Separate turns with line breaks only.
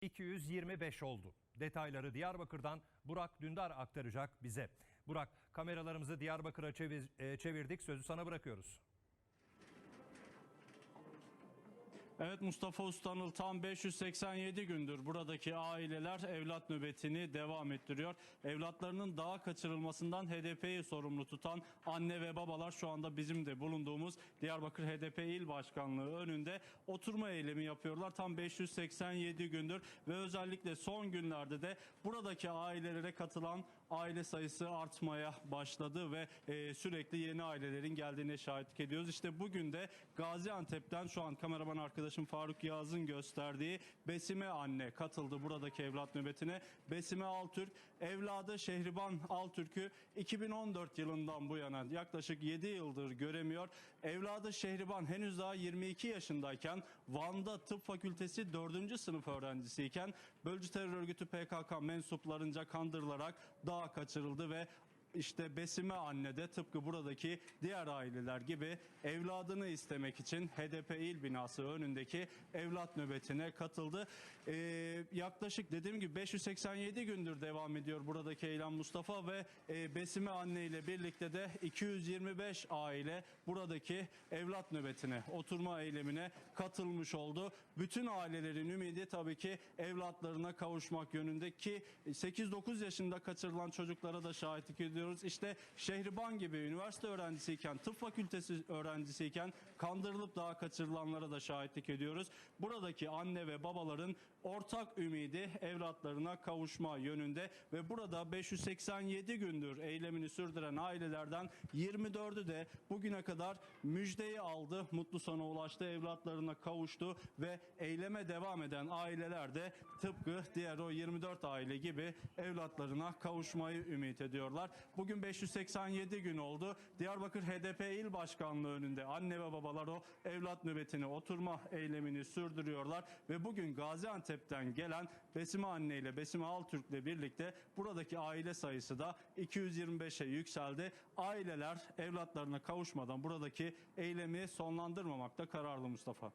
225 oldu. Detayları Diyarbakır'dan Burak Dündar aktaracak bize. Burak kameralarımızı Diyarbakır'a e, çevirdik. Sözü sana bırakıyoruz.
Evet Mustafa Ustanıl tam 587 gündür buradaki aileler evlat nöbetini devam ettiriyor. Evlatlarının dağa kaçırılmasından HDP'yi sorumlu tutan anne ve babalar şu anda bizim de bulunduğumuz Diyarbakır HDP İl Başkanlığı önünde oturma eylemi yapıyorlar. Tam 587 gündür ve özellikle son günlerde de buradaki ailelere katılan aile sayısı artmaya başladı ve e, sürekli yeni ailelerin geldiğine şahitlik ediyoruz. İşte bugün de Gaziantep'ten şu an kameraman arkadaşım Faruk Yağız'ın gösterdiği Besime anne katıldı buradaki evlat nöbetine. Besime Altürk evladı Şehriban Altürk'ü 2014 yılından bu yana yaklaşık 7 yıldır göremiyor. Evladı Şehriban henüz daha 22 yaşındayken Van'da tıp fakültesi 4. sınıf öğrencisiyken bölücü terör örgütü PKK mensuplarınca kandırılarak dağa kaçırıldı ve işte Besime anne de tıpkı buradaki diğer aileler gibi evladını istemek için HDP il binası önündeki evlat nöbetine katıldı. Ee, yaklaşık dediğim gibi 587 gündür devam ediyor buradaki eylem Mustafa ve e, Besime anne ile birlikte de 225 aile buradaki evlat nöbetine, oturma eylemine katılmış oldu. Bütün ailelerin ümidi tabii ki evlatlarına kavuşmak yönünde ki 8-9 yaşında kaçırılan çocuklara da şahitlik ediyoruz. İşte Şehriban gibi üniversite öğrencisiyken, tıp fakültesi öğrencisiyken kandırılıp daha kaçırılanlara da şahitlik ediyoruz. Buradaki anne ve babaların ortak ümidi evlatlarına kavuşma yönünde ve burada 587 gündür eylemini sürdüren ailelerden 24'ü de bugüne kadar müjdeyi aldı, mutlu sona ulaştı, evlatlarına kavuştu ve eyleme devam eden aileler de tıpkı diğer o 24 aile gibi evlatlarına kavuşmayı ümit ediyorlar. Bugün 587 gün oldu. Diyarbakır HDP İl Başkanlığı önünde anne ve babalar o evlat nöbetini oturma eylemini sürdürüyorlar ve bugün Gaziantep'ten gelen Besime anne ile Besime Altürk ile birlikte buradaki aile sayısı da 225'e yükseldi. Aileler evlatlarına kavuşmadan buradaki eylemi sonlandırmamakta kararlı Mustafa.